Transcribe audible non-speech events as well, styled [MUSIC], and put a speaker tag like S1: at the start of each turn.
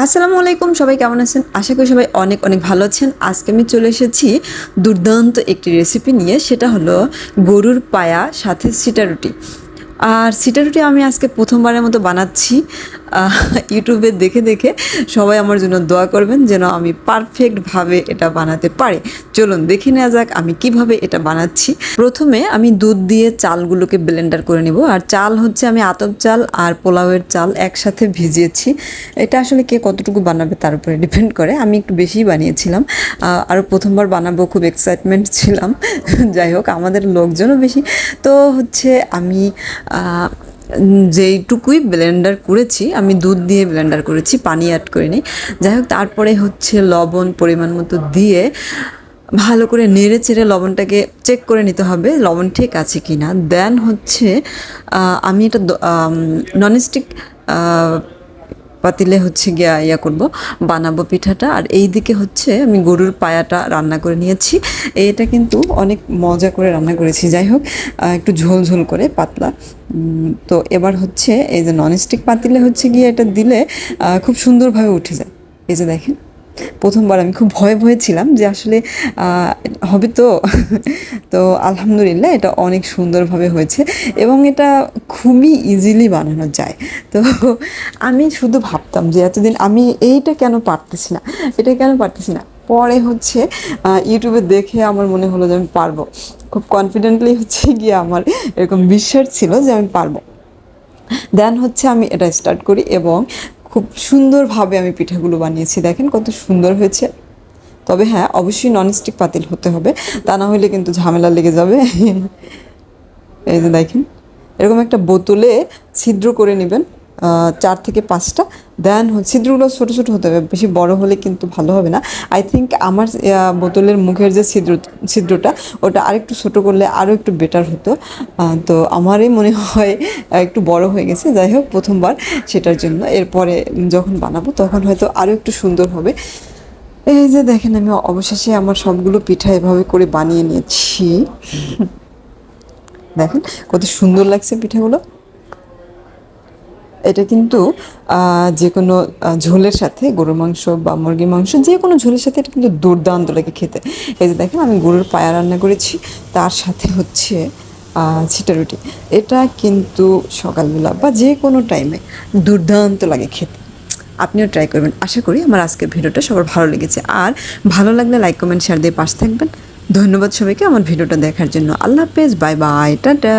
S1: আসসালামু আলাইকুম, সবাই কেমন আছেন? আশা করি সবাই অনেক অনেক ভালো আছেন। আজকে আমি চলে এসেছি দুর্দান্ত একটি রেসিপি নিয়ে, সেটা হলো গরুর পায়া, সাথে সিটা রুটি। আর সিটা রুটি আমি আজকে প্রথমবারের মতো বানাচ্ছি। ইউটিউবে দেখে দেখে সবাই আমার জন্য দোয়া করবেন যেন আমি পারফেক্টভাবে এটা বানাতে পারি। চলুন দেখে নেওয়া যাক আমি কীভাবে এটা বানাচ্ছি। প্রথমে আমি দুধ দিয়ে চালগুলোকে ব্লেন্ডার করে নেব। আর চাল হচ্ছে আমি আতপ চাল আর পোলাওয়ের চাল একসাথে ভিজিয়েছি। এটা আসলে কে কতটুকু বানাবে তার উপরে ডিপেন্ড করে। আমি একটু বেশিই বানিয়েছিলাম। আরও প্রথমবার বানাবো, খুব এক্সাইটমেন্ট ছিলাম। যাই হোক, আমাদের লোকজনও বেশি। তো হচ্ছে আমি যেইটুকুই ব্লেন্ডার করেছি, আমি দুধ দিয়ে ব্লেন্ডার করেছি, পানি অ্যাড করিনি। যাই হোক তারপরে হচ্ছে লবণ পরিমাণ মতো দিয়ে ভালো করে নেড়ে চেড়ে লবণটাকে চেক করে নিতে হবে, লবণ ঠিক আছে কি না দেন হচ্ছে আমি এটা ননস্টিক পাতিলে হচ্ছে গিয়া ইয়া করব, বানাবো পিঠাটা। আর এই দিকে হচ্ছে আমি গরুর পায়াটা রান্না করে নিয়েছি। এটা কিন্তু অনেক মজা করে রান্না করেছি। যাই হোক একটু ঝোল ঝোল করে পাতলা। তো এবার হচ্ছে এই যে ননস্টিক পাতিলে হচ্ছে গিয়ে এটা দিলে খুব সুন্দরভাবে উঠে যায়। এই যে দেখেন। প্রথমবার আমি খুব ভয়ে ভয়ে ছিলাম যে আসলে হবে তো? [LAUGHS] তো আলহামদুলিল্লাহ এটা অনেক সুন্দরভাবে হয়েছে এবং এটা খুবই ইজিলি বানানো যায়। তো আমি শুধু ভাবতাম যে এতদিন আমি এইটা কেন পারতেছি না, এটা কেন পারতেছি না? পরে হচ্ছে ইউটিউবে দেখে আমার মনে হলো যে আমি পারব। খুব কনফিডেন্টলি হচ্ছে গিয়ে আমার এরকম বিশ্বাস ছিল যে আমি পারব। দেন হচ্ছে আমি এটা স্টার্ট করি এবং খুব সুন্দরভাবে আমি পিঠাগুলো বানিয়েছি। দেখেন কত সুন্দর হয়েছে। তবে হ্যাঁ অবশ্যই ননস্টিক পাতিল হতে হবে। তা না হলে কিন্তু ঝামেলা লেগে যাবে। এই যে দেখেন, এরকম একটা বোতলে ছিদ্র করে নেবেন। চার থেকে পাঁচটা। দেন ছিদ্রগুলো ছোটো ছোটো হতে হবে, বেশি বড় হলে কিন্তু ভালো হবে না। আই থিঙ্ক আমার বোতলের মুখের যে ছিদ্র, ছিদ্রটা, ওটা আরেকটু ছোটো করলে আরও একটু বেটার হতো। তো আমারই মনে হয় একটু বড় হয়ে গেছে। যাই হোক, প্রথমবার সেটার জন্য। এরপরে যখন বানাবো, তখন হয়তো আরও একটু সুন্দর হবে। এই যে দেখেন, আমি অবশেষে আমার সবগুলো পিঠা এভাবে করে বানিয়ে নিয়েছি। দেখেন, কত সুন্দর লাগছে পিঠাগুলো। এটা কিন্তু যে কোনো ঝোলের সাথে, গরুর মাংস বা মুরগির মাংস, যে কোনো ঝোলের সাথে এটা কিন্তু দুর্দান্ত লাগে খেতে। এই যে দেখেন, আমি গরুর পায়া রান্না করেছি, তার সাথে হচ্ছে ছিটা রুটি। এটা কিন্তু সকালবেলা বা যে কোনো টাইমে দুর্দান্ত লাগে খেতে। আপনিও ট্রাই করবেন। আশা করি আমার আজকের ভিডিওটা সবার ভালো লেগেছে। আর ভালো লাগলে লাইক কমেন্ট শেয়ার দিয়ে পাশে থাকবেন। ধন্যবাদ সবাইকে আমার ভিডিওটা দেখার জন্য। আল্লাহ হাফেজ। Bye bye tata